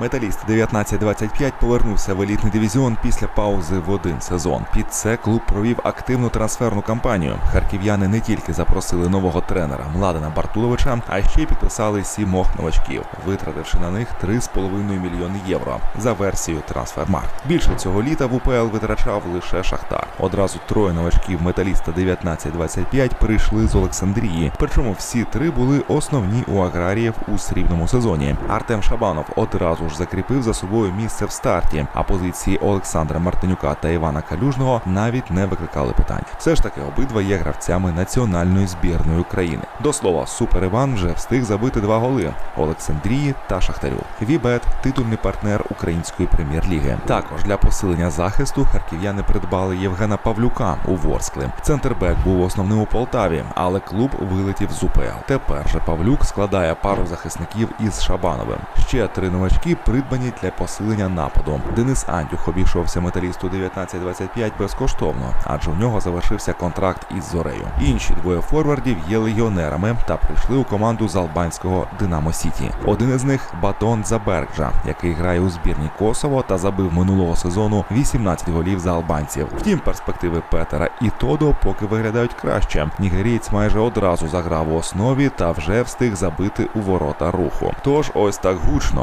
Металіст 1925 повернувся в елітний дивізіон після паузи в один сезон. Під це клуб провів активну трансферну кампанію. Харків'яни не тільки запросили нового тренера Младена Бартуловича, а ще й підписали сімох новачків, витративши на них 3,5 мільйони євро за версією Трансфермарkt. Більше цього літа в УПЛ витрачав лише Шахтар. Одразу троє новачків металіста 1925 прийшли з Олександрії. Причому всі три були основні у аграріїв у срібному сезоні. Артем Шабанов одразу ж закріпив за собою місце в старті, а позиції Олександра Мартинюка та Івана Калюжного навіть не викликали питань. Все ж таки, обидва є гравцями національної збірної України. До слова, Супер Іван вже встиг забити два голи Олександрії та Шахтарю. Вібет титульний партнер української прем'єр-ліги. Також для посилення захисту харків'яни придбали Євгена Павлюка у Ворскли. Центрбек був основним у Полтаві, але клуб вилетів з УПЛ. Тепер же Павлюк складає пару захисників із Шабановим. Ще три новачки придбані для посилення нападу. Денис Антюх обійшовся металісту 1925 безкоштовно, адже в нього завершився контракт із Зорею. Інші двоє форвардів є легіонерами та прийшли у команду з албанського Динамо Сіті. Один із них Батон Заберджа, який грає у збірні Косово та забив минулого сезону 18 голів за албанців. Втім, перспективи Петера і Тодо поки виглядають краще. Нігерієць майже одразу заграв у основі та вже встиг забити у ворота руху. Тож ось так гучно